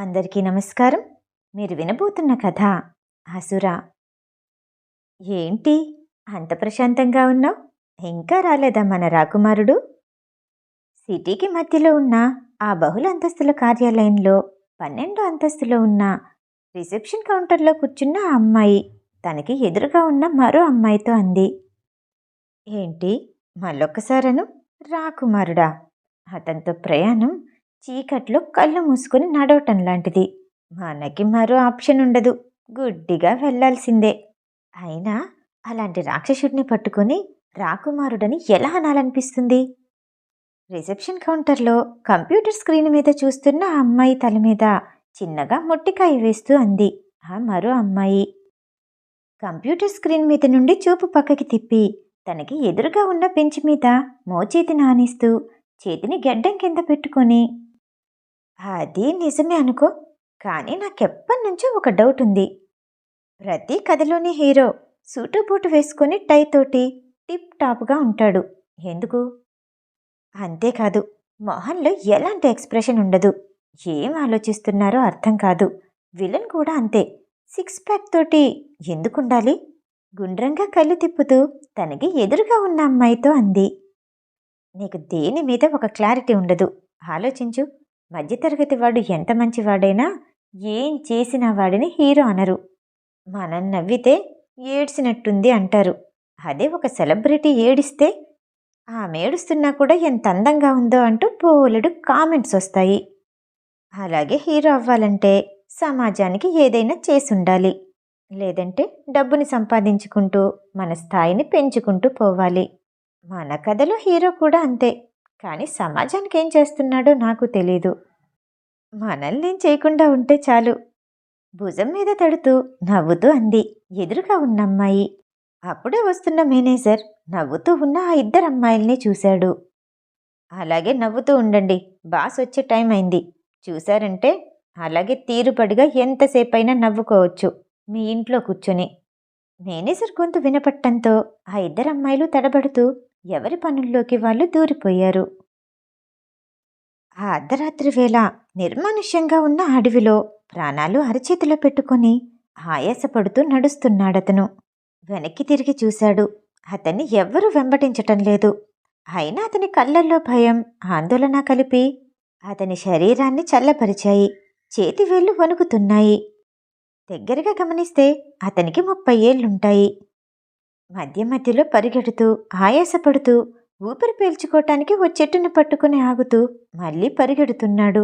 అందరికీ నమస్కారం. మీరు వినబోతున్న కథ అసుర. ఏంటి? అంత ప్రశాంతంగా ఉన్నావు? ఇంకా రాలేదా మన రాకుమారుడు? సిటీకి మధ్యలో ఉన్న ఆ బహుళ అంతస్తుల కార్యాలయంలో పన్నెండో అంతస్తులో ఉన్న రిసెప్షన్ కౌంటర్లో కూర్చున్న ఆ అమ్మాయి తనకి ఎదురుగా ఉన్న మరో అమ్మాయితో అంది. ఏంటి? మళ్ళొక్కసారను? రాకుమారుడా? అతనితో ప్రయాణం చీకట్లో కళ్ళు మూసుకుని నడవటం లాంటిది. మనకి మరో ఆప్షన్ ఉండదు. గుడ్డిగా వెళ్ళాల్సిందే. అయినా అలాంటి రాక్షసుడిని పట్టుకొని రాకుమారుడని ఎలా అనాలనిపిస్తుంది? రిసెప్షన్ కౌంటర్లో కంప్యూటర్ స్క్రీన్ మీద చూస్తున్న ఆ అమ్మాయి తల మీద చిన్నగా మొట్టికాయ వేస్తూ అంది ఆ మరో అమ్మాయి. కంప్యూటర్ స్క్రీన్ మీద నుండి చూపు పక్కకి తిప్పి తనకి ఎదురుగా ఉన్న బెంచ్ మీద మోచేతి నానిస్తూ చేతిని గెడ్డం కింద పెట్టుకొని అది నిజమే అనుకో కానీ నాకెప్పటి నుంచో ఒక డౌట్ ఉంది. ప్రతి కథలోని హీరో సూటు బూటు వేసుకొని టై తోటి టిప్ టాప్గా ఉంటాడు. ఎందుకు? అంతేకాదు మొహంలో ఎలాంటి ఎక్స్ప్రెషన్ ఉండదు. ఏం ఆలోచిస్తున్నారో అర్థం కాదు. విలన్ కూడా అంతే. సిక్స్ ప్యాక్ తోటి ఎందుకుండాలి? గుండ్రంగా కళ్ళు తిప్పుతూ తనకి ఎదురుగా ఉన్న అమ్మాయితో అంది. నీకు దేని మీద ఒక క్లారిటీ ఉండదు. ఆలోచించు. మధ్యతరగతి వాడు ఎంత మంచివాడైనా ఏం చేసిన వాడిని హీరో అనరు. మనం నవ్వితే ఏడ్చినట్టుంది అంటారు. అదే ఒక సెలబ్రిటీ ఏడిస్తే ఆమె ఏడుస్తున్నా కూడా ఎంత అందంగా ఉందో అంటూ బోలెడు కామెంట్స్ వస్తాయి. అలాగే హీరో అవ్వాలంటే సమాజానికి ఏదైనా చేసి ఉండాలి లేదంటే డబ్బుని సంపాదించుకుంటూ మన స్థాయిని పెంచుకుంటూ పోవాలి. మన కథలో హీరో కూడా అంతే. కానీ సమాజానికి ఏం చేస్తున్నాడో నాకు తెలీదు. మనల్ని ఏం చేయకుండా ఉంటే చాలు. భుజం మీద తడుతూ నవ్వుతూ అంది ఎదురుగా ఉన్న అమ్మాయి. అప్పుడే వస్తున్న మేనేజర్ నవ్వుతూ ఉన్న ఆ ఇద్దరు అమ్మాయిల్ని చూశాడు. అలాగే నవ్వుతూ ఉండండి బాస్ వచ్చే టైం అయింది. చూశారంటే అలాగే తీరుపడిగా ఎంతసేపైనా నవ్వుకోవచ్చు మీ ఇంట్లో కూర్చొని. మేనేజర్ గొంతు వినపట్టంతో ఆ ఇద్దరు అమ్మాయిలు తడబడుతూ ఎవరి పనుల్లోకి వాళ్ళు దూరిపోయారు? ఆ అర్ధరాత్రి వేళ నిర్మానుష్యంగా ఉన్న అడవిలో ప్రాణాలు అరచేతిలో పెట్టుకొని ఆయాసపడుతూ నడుస్తున్నాడతను. వెనక్కి తిరిగి చూశాడు. అతన్ని ఎవ్వరూ వెంబడించటం లేదు. అయినా అతని కళ్ళల్లో భయం ఆందోళన కలిపి అతని శరీరాన్ని చల్లపరిచాయి. చేతివేళ్ళు వణుకుతున్నాయి. దగ్గరగా గమనిస్తే అతనికి ముప్పై ఏళ్ళుంటాయి మధ్య మధ్యలో పరిగెడుతూ ఆయాసపడుతూ ఊపిరి పీల్చుకోవటానికి ఓ చెట్టును పట్టుకుని ఆగుతూ మళ్ళీ పరిగెడుతున్నాడు.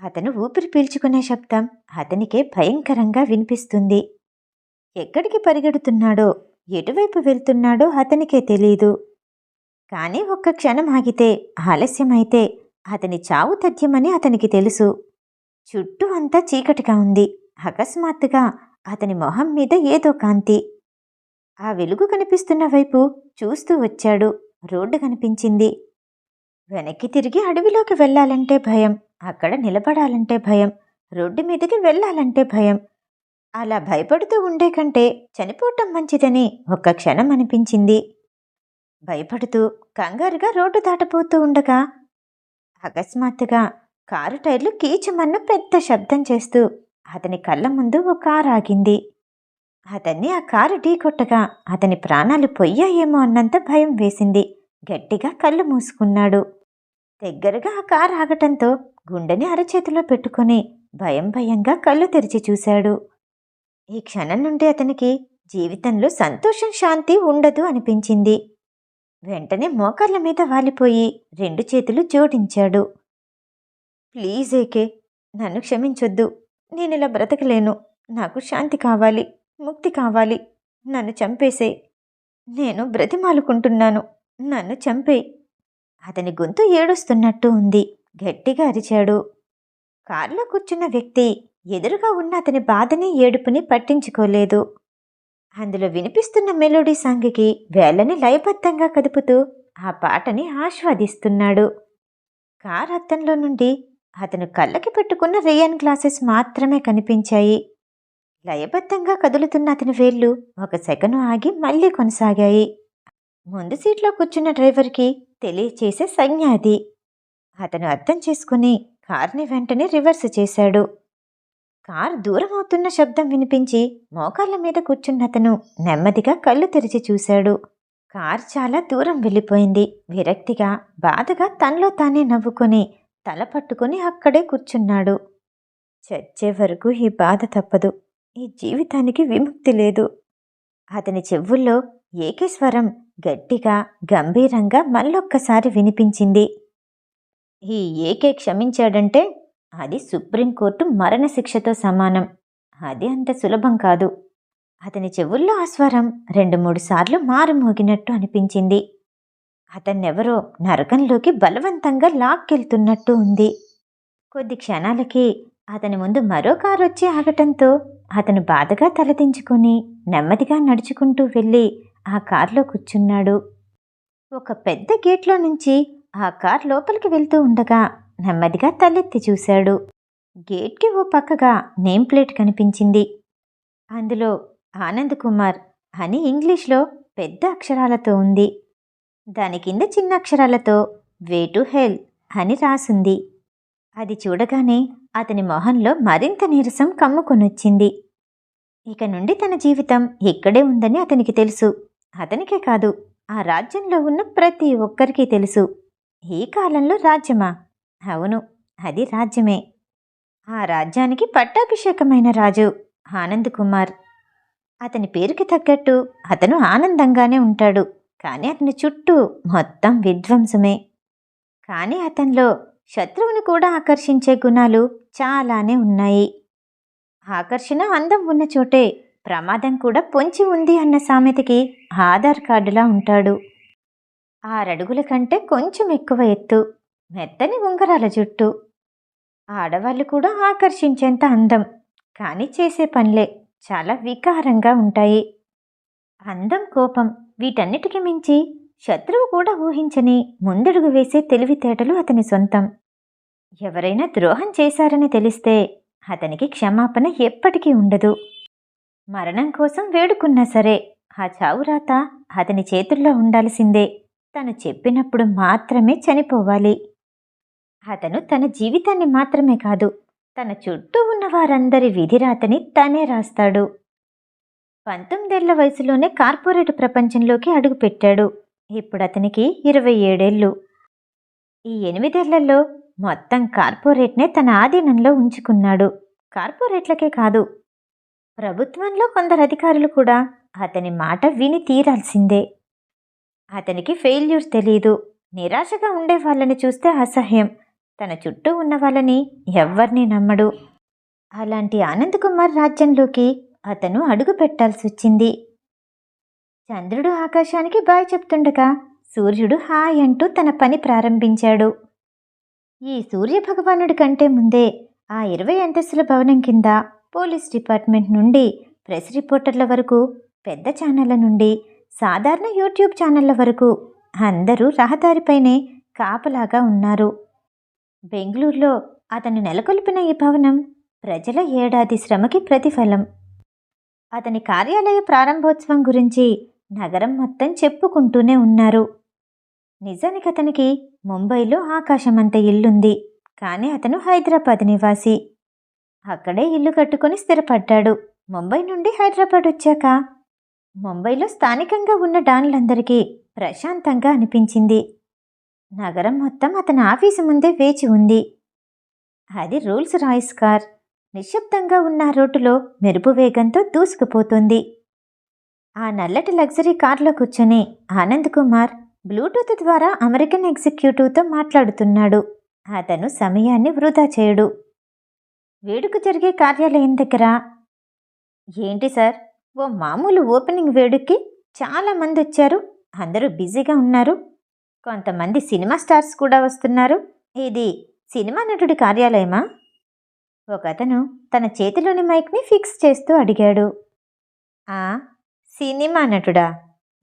అతను ఊపిరి పీల్చుకునే శబ్దం అతనికే భయంకరంగా వినిపిస్తుంది. ఎక్కడికి పరిగెడుతున్నాడో ఎటువైపు వెళ్తున్నాడో అతనికే తెలియదు కానీ ఒక్క క్షణం ఆగితే ఆలస్యమైతే అతని చావు తథ్యమని అతనికి తెలుసు. చుట్టూ అంతా చీకటిగా ఉంది. అకస్మాత్తుగా అతని మొహం మీద ఏదో కాంతి. ఆ వెలుగు కనిపిస్తున్న వైపు చూస్తూ వచ్చాడు. రోడ్డు కనిపించింది. వెనక్కి తిరిగి అడవిలోకి వెళ్ళాలంటే భయం. అక్కడ నిలబడాలంటే భయం. రోడ్డు మీదకి వెళ్ళాలంటే భయం. అలా భయపడుతూ ఉండే కంటే చనిపోవటం మంచిదని ఒక్క క్షణం అనిపించింది. భయపడుతూ కంగారుగా రోడ్డు దాటపోతూ ఉండగా అకస్మాత్తుగా కారు టైర్లు కీచుమన్న పెద్ద శబ్దం చేస్తూ అతని కళ్ళ ముందు ఓ కారు ఆగింది. అతన్ని ఆ కారు ఢీకొట్టగా అతని ప్రాణాలు పొయ్యాయేమో అన్నంత భయం వేసింది. గట్టిగా కళ్ళు మూసుకున్నాడు. దగ్గరగా ఆ కారు ఆగటంతో గుండెని అరచేతిలో పెట్టుకుని భయం భయంగా కళ్ళు తెరిచి చూశాడు. ఈ క్షణం నుండి అతనికి జీవితంలో సంతోషం శాంతి ఉండదు అనిపించింది. వెంటనే మోకాళ్ళ మీద వాలిపోయి రెండు చేతులు జోడించాడు. ప్లీజ్ ఏకే నన్ను క్షమించొద్దు. నేను ఇలా బ్రతకలేను. నాకు శాంతి కావాలి. ముక్తి కావాలి. నన్ను చంపేసే. నేను బ్రతిమాలుకుంటున్నాను. నన్ను చంపే. అతని గొంతు ఏడుస్తున్నట్టు ఉంది. గట్టిగా అరిచాడు. కారులో కూర్చున్న వ్యక్తి ఎదురుగా ఉన్న అతని బాధని ఏడుపుని పట్టించుకోలేదు. అందులో వినిపిస్తున్న మెలోడీ సాంగ్కి వేళ్ళని లయబద్ధంగా కదుపుతూ ఆ పాటని ఆస్వాదిస్తున్నాడు. కార్ అద్దంలో నుండి అతను కళ్ళకి పెట్టుకున్న రేయన్ గ్లాసెస్ మాత్రమే కనిపించాయి. లయబద్ధంగా కదులుతున్న అతని వేళ్ళు ఒక సెకను ఆగి మళ్ళీ కొనసాగాయి. ముందు సీట్లో కూర్చున్న డ్రైవర్కి తెలియచేసే సంజ్ఞ అది. అతను అర్థం చేసుకుని కార్ని వెంటనే రివర్స్ చేశాడు. కారు దూరం అవుతున్న శబ్దం వినిపించి మోకాళ్ళ మీద కూర్చున్న అతను నెమ్మదిగా కళ్ళు తెరిచి చూశాడు. కార్ చాలా దూరం వెళ్ళిపోయింది. విరక్తిగా బాధగా తనలో తానే నవ్వుకొని తల పట్టుకుని అక్కడే కూర్చున్నాడు. చచ్చే వరకు ఈ బాధ తప్పదు. ఈ జీవితానికి విముక్తి లేదు. అతని చెవుల్లో ఏకేశ్వరం గట్టిగా గంభీరంగా మళ్ళొక్కసారి వినిపించింది. ఈ ఏకే క్షమించాడంటే అది సుప్రీంకోర్టు మరణశిక్షతో సమానం. అది అంత సులభం కాదు. అతని చెవుల్లో ఆ స్వరం రెండు మూడు సార్లు మారుమోగినట్టు అనిపించింది. అతన్నెవరో నరకంలోకి బలవంతంగా లాక్కెళ్తున్నట్టు ఉంది. కొద్ది క్షణాలకి అతని ముందు మరో కారు వచ్చి ఆగటంతో అతను బాధగా తలదించుకొని నెమ్మదిగా నడుచుకుంటూ వెళ్ళి ఆ కారులో కూర్చున్నాడు. ఒక పెద్ద గేట్లో నుంచి ఆ కార్ లోపలికి వెళ్తూ ఉండగా నెమ్మదిగా తలెత్తి చూశాడు. గేట్కి ఓ పక్కగా నేమ్ ప్లేట్ కనిపించింది. అందులో ఆనంద్ కుమార్ అని ఇంగ్లీష్లో పెద్ద అక్షరాలతో ఉంది. దాని కింద చిన్న అక్షరాలతో వే టు హెల్ అని రాసుంది. అది చూడగానే అతని మొహంలో మరింత నీరసం కమ్ముకొనొచ్చింది. ఇక నుండి తన జీవితం ఇక్కడే ఉందని అతనికి తెలుసు. అతనికే కాదు ఆ రాజ్యంలో ఉన్న ప్రతి ఒక్కరికి తెలుసు. ఈ కాలంలో రాజ్యమా? అవును అది రాజ్యమే. ఆ రాజ్యానికి పట్టాభిషేకమైన రాజు ఆనంద్ కుమార్. అతని పేరుకి తగ్గట్టు అతను ఆనందంగానే ఉంటాడు. కానీ అతని చుట్టూ మొత్తం విధ్వంసమే. కానీ అతనిలో శత్రువుని కూడా ఆకర్షించే గుణాలు చాలానే ఉన్నాయి. ఆకర్షణ అందం ఉన్న చోటే ప్రమాదం కూడా పొంచి ఉంది అన్న సామెతకి ఆధార్ కార్డులా ఉంటాడు. ఆరడుగుల కంటే కొంచెం ఎక్కువ ఎత్తు మెత్తని ఉంగరాల జుట్టు. ఆడవాళ్ళు కూడా ఆకర్షించేంత అందం కానీ చేసే పనులే చాలా వికారంగా ఉంటాయి. అందం కోపం వీటన్నిటికి మించి శత్రువు కూడా ఊహించని ముందడుగు వేసే తెలివితేటలు అతని సొంతం. ఎవరైనా ద్రోహం చేశారని తెలిస్తే అతనికి క్షమాపణ ఎప్పటికీ ఉండదు. మరణం కోసం వేడుకున్నా సరే ఆ చావురాత అతని చేతుల్లో ఉండాల్సిందే. తను చెప్పినప్పుడు మాత్రమే చనిపోవాలి. అతను తన జీవితాన్ని మాత్రమే కాదు తన చుట్టూ ఉన్న వారందరి విధిరాతని తనే రాస్తాడు. పంతొమ్మిదేళ్ళ వయసులోనే కార్పొరేట్ ప్రపంచంలోకి అడుగుపెట్టాడు ఇప్పుడు అతనికి ఇరవై ఏడేళ్ళు ఈ ఎనిమిదేళ్ళలో మొత్తం కార్పొరేట్నే తన ఆధీనంలో ఉంచుకున్నాడు. కార్పొరేట్లకే కాదు ప్రభుత్వంలో కొందరు అధికారులు కూడా అతని మాట విని తీరాల్సిందే. అతనికి ఫెయిల్యూర్ తెలియదు నిరాశగా ఉండే వాళ్ళని చూస్తే అసహ్యం. తన చుట్టూ ఉన్న వాళ్ళని ఎవ్వరినీ నమ్మడు. అలాంటి ఆనంద్ కుమార్ రాజ్యంలోకి అతను అడుగు పెట్టాల్సి వచ్చింది. చంద్రుడు ఆకాశానికి బాయ్ చెప్తుండగా సూర్యుడు హాయ్ అంటూ తన పని ప్రారంభించాడు. ఈ సూర్య భగవానుడి కంటే ముందే ఆ ఇరవై అంతస్తుల భవనం కింద పోలీస్ డిపార్ట్మెంట్ నుండి ప్రెస్ రిపోర్టర్ల వరకు పెద్ద ఛానళ్ళ నుండి సాధారణ యూట్యూబ్ ఛానళ్ళ వరకు అందరూ రహదారిపైనే కాపలాగా ఉన్నారు. బెంగళూరులో అతను నెలకొల్పిన ఈ భవనం ప్రజల ఏడాది శ్రమకి ప్రతిఫలం. అతని కార్యాలయ ప్రారంభోత్సవం గురించి నగరం మొత్తం చెప్పుకుంటూనే ఉన్నారు. నిజానికి అతనికి ముంబైలో ఆకాశమంత ఇల్లుంది. కానీ అతను హైదరాబాద్ నివాసి. అక్కడే ఇల్లు కట్టుకొని స్థిరపడ్డాడు. ముంబై నుండి హైదరాబాద్ వచ్చాక ముంబైలో స్థానికంగా ఉన్న డాన్లందరికీ ప్రశాంతంగా అనిపించింది. నగరం మొత్తం అతని ఆఫీసు ముందే వేచి ఉంది. అది రూల్స్ రాయిస్ కార్. నిశ్శబ్దంగా ఉన్న రోడ్డులో మెరుపు వేగంతో దూసుకుపోతుంది. ఆ నల్లటి లగ్జరీ కార్లో కూర్చొని ఆనంద్ కుమార్ బ్లూటూత్ ద్వారా అమెరికన్ ఎగ్జిక్యూటివ్తో మాట్లాడుతున్నాడు. అతను సమయాన్ని వృధా చేయడు. వేడుక జరిగే కార్యాలయం దగ్గర. ఏంటి సార్? ఓ మామూలు ఓపెనింగ్ వేడుక్కి చాలామంది వచ్చారు. అందరూ బిజీగా ఉన్నారు. కొంతమంది సినిమా స్టార్స్ కూడా వస్తున్నారు. ఇది సినిమా నటుడి కార్యాలయమా? ఒకతను తన చేతిలోని మైక్ని ఫిక్స్ చేస్తూ అడిగాడు. ఆ సినిమా నటుడా?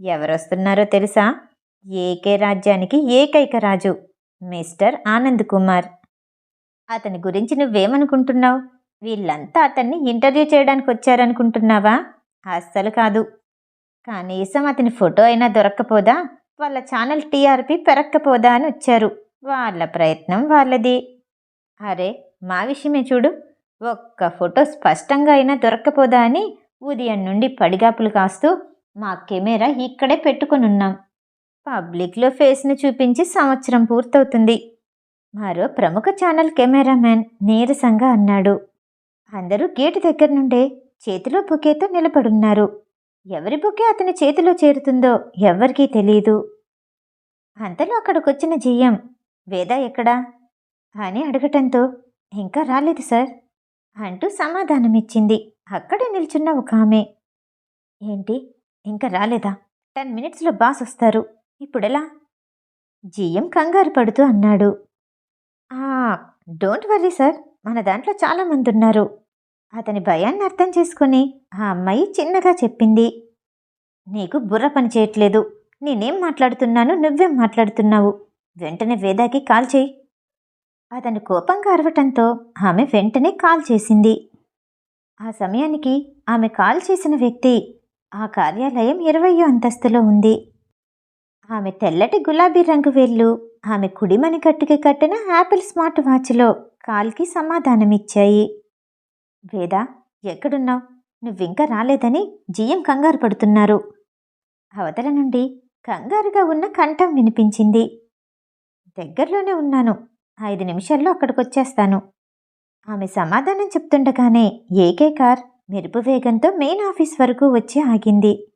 ఎవరొస్తున్నారో తెలుసా? ఏకే రాజ్యానికి ఏకైక రాజు మిస్టర్ ఆనంద్ కుమార్. అతని గురించి నువ్వేమనుకుంటున్నావు? వీళ్ళంతా అతన్ని ఇంటర్వ్యూ చేయడానికి వచ్చారనుకుంటున్నావా? అస్సలు కాదు. కనీసం అతని ఫోటో అయినా దొరక్కపోదా? వాళ్ళ ఛానల్ టీఆర్పీ పెరక్కపోదా అని వచ్చారు. వాళ్ళ ప్రయత్నం వాళ్ళది. అరే మా విషయమే చూడు. ఒక్క ఫోటో స్పష్టంగా అయినా దొరక్కపోదా అని ఉదయం నుండి పడిగాపులు కాస్తూ మా కెమెరా ఇక్కడే పెట్టుకొని ఉన్నాం పబ్లిక్లో ఫేస్ను చూపించి సంవత్సరం పూర్తవుతుంది. మరో ప్రముఖ ఛానల్ కెమెరామ్యాన్ నీరసంగా అన్నాడు. అందరూ గేటు దగ్గర నుండే చేతిలో బుకేతో నిలబడున్నారు. ఎవరి బుకే అతని చేతిలో చేరుతుందో ఎవరికీ తెలియదు అంతలో అక్కడికొచ్చిన జియ్యం వేద ఎక్కడా? అని అడగటంతో ఇంకా రాలేదు సార్ అంటూ సమాధానమిచ్చింది. అక్కడే నిల్చున్న ఒక ఆమె ఏంటి? ఇంకా రాలేదా? టెన్ మినిట్స్లో బాస్ వస్తారు. ఇప్పుడెలా? జిఎం కంగారు పడుతూ అన్నాడు. డోంట్ వర్రీ సార్ మన దాంట్లో చాలామంది ఉన్నారు అతని భయాన్ని అర్థం చేసుకుని ఆ అమ్మాయి చిన్నగా చెప్పింది. నీకు బుర్ర పని చేయట్లేదు. నేనేం మాట్లాడుతున్నాను నువ్వేం మాట్లాడుతున్నావు. వెంటనే వేదాకి కాల్ చేయి. అతను కోపంగా అరవటంతో ఆమె వెంటనే కాల్ చేసింది. ఆ సమయానికి ఆమె కాల్ చేసిన వ్యక్తి ఆ కార్యాలయం ఇరవయో అంతస్తులో ఉంది. ఆమె తెల్లటి గులాబీ రంగు వేళ్ళు ఆమె కుడిమని కట్టుకి కట్టిన యాపిల్ స్మార్ట్ వాచ్లో కాల్కి సమాధానమిచ్చాయి. వేద ఎక్కడున్నావు? నువ్వింకా రాలేదని జిఎం కంగారు పడుతున్నారు. అవతల నుండి కంగారుగా ఉన్న కంఠం వినిపించింది. దగ్గరలోనే ఉన్నాను. ఐదు నిమిషాల్లో అక్కడికొచ్చేస్తాను. ఆమె సమాధానం చెప్తుండగానే ఏకే కార్ మెరుపు వేగంతో మెయిన్ ఆఫీస్ వరకు వచ్చి ఆగింది.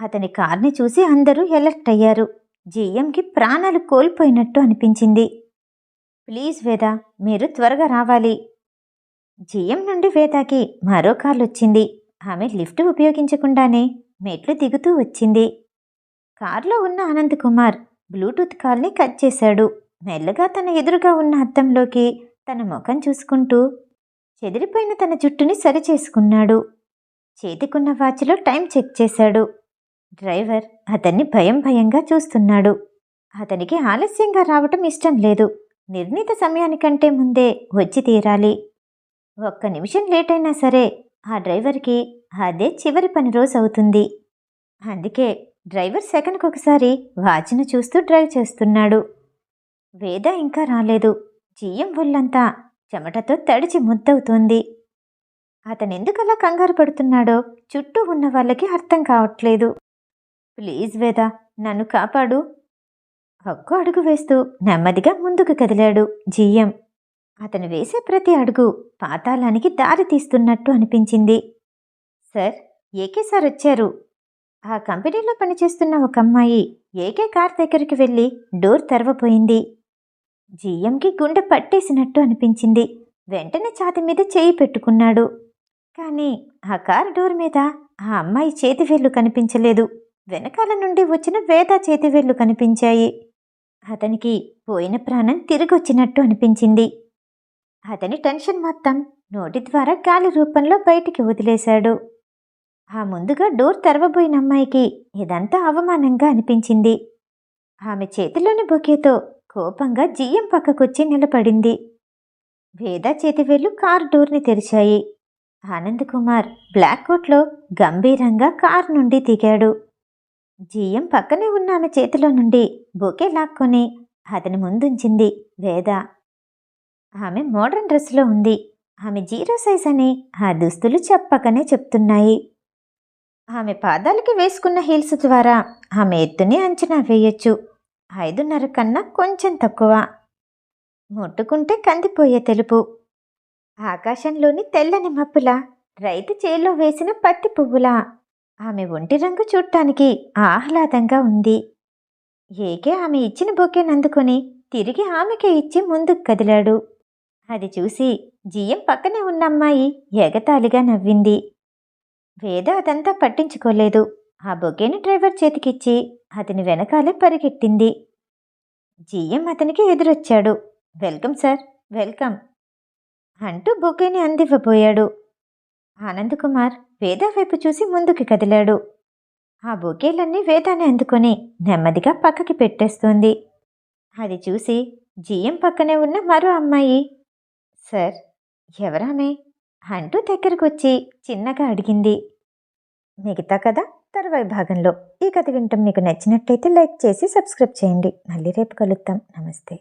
అతని కార్ని చూసి అందరూ ఎలర్ట్ అయ్యారు. జిఎంకి ప్రాణాలు కోల్పోయినట్టు అనిపించింది. ప్లీజ్ వేద మీరు త్వరగా రావాలి. జిఎం నుండి వేదాకి మరో కార్లు వచ్చింది. ఆమె లిఫ్ట్ ఉపయోగించకుండానే మెట్లు దిగుతూ వచ్చింది. కారులో ఉన్న అనంత్ కుమార్ బ్లూటూత్ కాల్ని కట్ చేశాడు. మెల్లగా తన ఎదురుగా ఉన్న అద్దంలోకి తన ముఖం చూసుకుంటూ చెదిరిపోయిన తన జుట్టుని సరిచేసుకున్నాడు. చేతికున్న వాచ్లో టైం చెక్ చేశాడు. డ్రైవర్ అతన్ని భయం భయంగా చూస్తున్నాడు. అతనికి ఆలస్యంగా రావటం ఇష్టం లేదు. నిర్ణీత సమయానికంటే ముందే వచ్చి తీరాలి. ఒక్క నిమిషం లేట్ అయినా సరే ఆ డ్రైవర్కి అదే చివరి పని రోజు అవుతుంది. అందుకే డ్రైవర్ సెకండ్కి ఒకసారి వాచ్ను చూస్తూ డ్రైవ్ చేస్తున్నాడు. వేద ఇంకా రాలేదు. జీఎం ఒళ్ళంతా చెమటతో తడిచి ముద్దవుతోంది. అతనెందుకలా కంగారు పడుతున్నాడో చుట్టూ ఉన్న వాళ్ళకి అర్థం కావట్లేదు. ప్లీజ్ వేద నన్ను కాపాడు. ఒక్కో అడుగు వేస్తూ నెమ్మదిగా ముందుకు కదిలాడు జీఎం అతను వేసే ప్రతి అడుగు పాతాళానికి దారి తీస్తున్నట్టు అనిపించింది. సార్ ఏకే సార్ వచ్చారు. ఆ కంపెనీలో పనిచేస్తున్న ఒక అమ్మాయి ఏకే కార్ దగ్గరికి వెళ్ళి డోర్ తెరవపోయింది జిఎంకి గుండె పట్టేసినట్టు అనిపించింది. వెంటనే ఛాతి మీద చేయి పెట్టుకున్నాడు. కానీ ఆ కార్ డోర్ మీద ఆ అమ్మాయి చేతివేళ్ళు కనిపించలేదు. వెనకాల నుండి వచ్చిన వేద చేతివేళ్ళు కనిపించాయి. అతనికి పోయిన ప్రాణం తిరిగొచ్చినట్టు అనిపించింది. అతని టెన్షన్ మొత్తం నోటి ద్వారా గాలి రూపంలో బయటికి వదిలేశాడు. ఆ ముందుగా డోర్ తెరవబోయిన అమ్మాయికి ఇదంతా అవమానంగా అనిపించింది. ఆమె చేతిలోని బొకేతో కోపంగా జియ్యం పక్కకొచ్చి నిలబడింది. వేద చేతివేళ్ళు కారు డోర్ని తెరిచాయి. ఆనంద్ కుమార్ బ్లాక్ కోట్లో గంభీరంగా కారు నుండి దిగాడు. జీఎం పక్కనే ఉన్న ఆమె చేతిలో నుండి. బొకే లాక్కొని అతని ముందుంచింది వేద. ఆమె మోడర్న్ డ్రెస్లో ఉంది. ఆమె జీరో సైజ్ అని ఆ దుస్తులు చెప్పకనే చెప్తున్నాయి. ఆమె పాదాలకి వేసుకున్న హీల్స్ ద్వారా ఆమె ఎత్తుని అంచనా వేయొచ్చు. ఐదున్నర కన్నా కొంచెం తక్కువ. ముట్టుకుంటే కందిపోయే తెలుపు. ఆకాశంలోని తెల్లని మప్పుల రైతు చేలో వేసిన పత్తి పువ్వులా ఆమె ఒంటి రంగు చూడటానికి ఆహ్లాదంగా ఉంది. ఏకే ఆమె ఇచ్చిన బొకేని అందుకొని తిరిగి ఆమెకే ఇచ్చి ముందుకు కదిలాడు. అది చూసి జియం పక్కనే ఉన్న అమ్మాయి ఎగతాళిగా నవ్వింది. వేద అదంతా పట్టించుకోలేదు. ఆ బొకేని డ్రైవర్ చేతికిచ్చి అతని వెనకాలే పరిగెట్టింది. జిఎం అతనికి ఎదురొచ్చాడు. వెల్కమ్ సార్ వెల్కమ్ అంటూ బొకేని అందివ్వబోయాడు. ఆనంద్ కుమార్ వేద వైపు చూసి ముందుకు కదిలాడు. ఆ బొకేలన్నీ వేదాన్ని అందుకొని నెమ్మదిగా పక్కకి పెట్టేస్తోంది. అది చూసి జిఎం పక్కనే ఉన్న మరో అమ్మాయి సార్ ఎవరామె? అంటూ దగ్గరకొచ్చి చిన్నగా అడిగింది. మిగతా కథ తర్వాయి భాగంలో. ఈ కథ వింటాం మీకు నచ్చినట్టయితే లైక్ చేసి సబ్స్క్రైబ్ చేయండి. మళ్ళీ రేపు కలుద్దాం. నమస్తే.